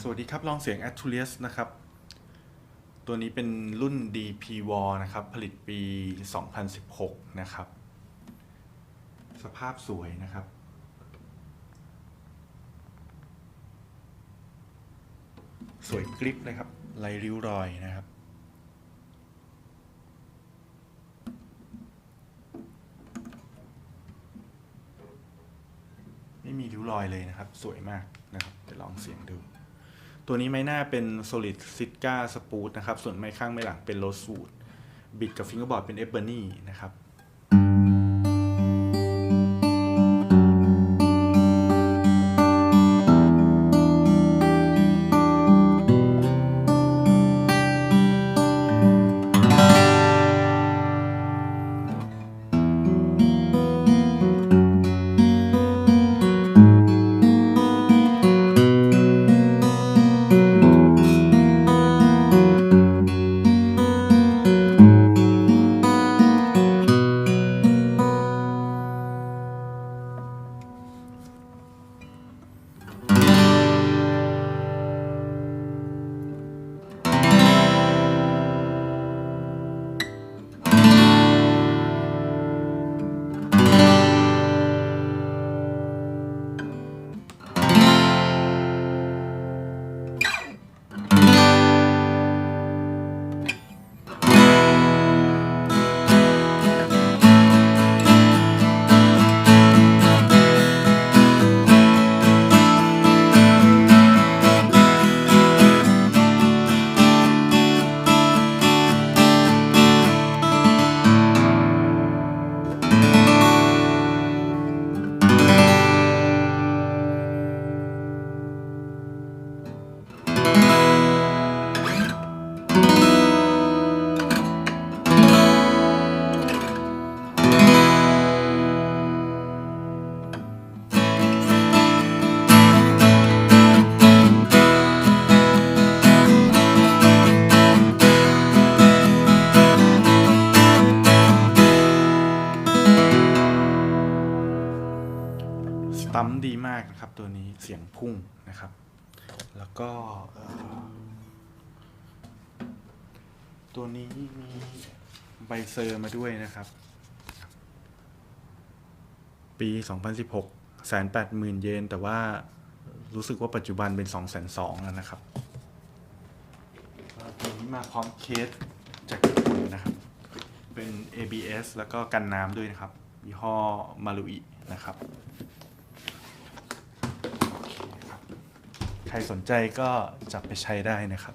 สวัสดีครับ ลองเสียง a t u l i u s นะครับ ตัวนี้เป็นรุ่น DP War นะครับ ผลิตปี 2016 นะครับ สภาพสวยนะครับ สวยกริปเลยครับไรริ้วรอยนะครับไม่มีริ้วรอยเลยนะครับ สวยมากนะครับเดี๋ยวลองเสียงดู ตัวนี้ไม้หน้าเป็น Solid Sitka Spoot นะครับ ส่วนไม้ข้างไม้หลังเป็น Rosewood บิดกับฟิงเกอร์บอร์ดเป็น Ebony นะครับ ตัมดีมากนะครับ ตัวนี้เสียงพุ่งนะครับ แล้วก็ตัวนี้มีใบเซอร์มาด้วยนะครับ ปี 2016แสนแปดหมื่นเยน แต่ว่ารู้สึกว่าปัจจุบันเป็น2 2 0 0 0แล้วนะครับตัวนี้มาพร้อมเคสจากญี่ปุ่นนะครับ เป็น ABS แล้วก็กันน้ำด้วยนะครับยี่ห้อมารุอินะครับ ใครสนใจก็จับไปใช้ได้นะครับ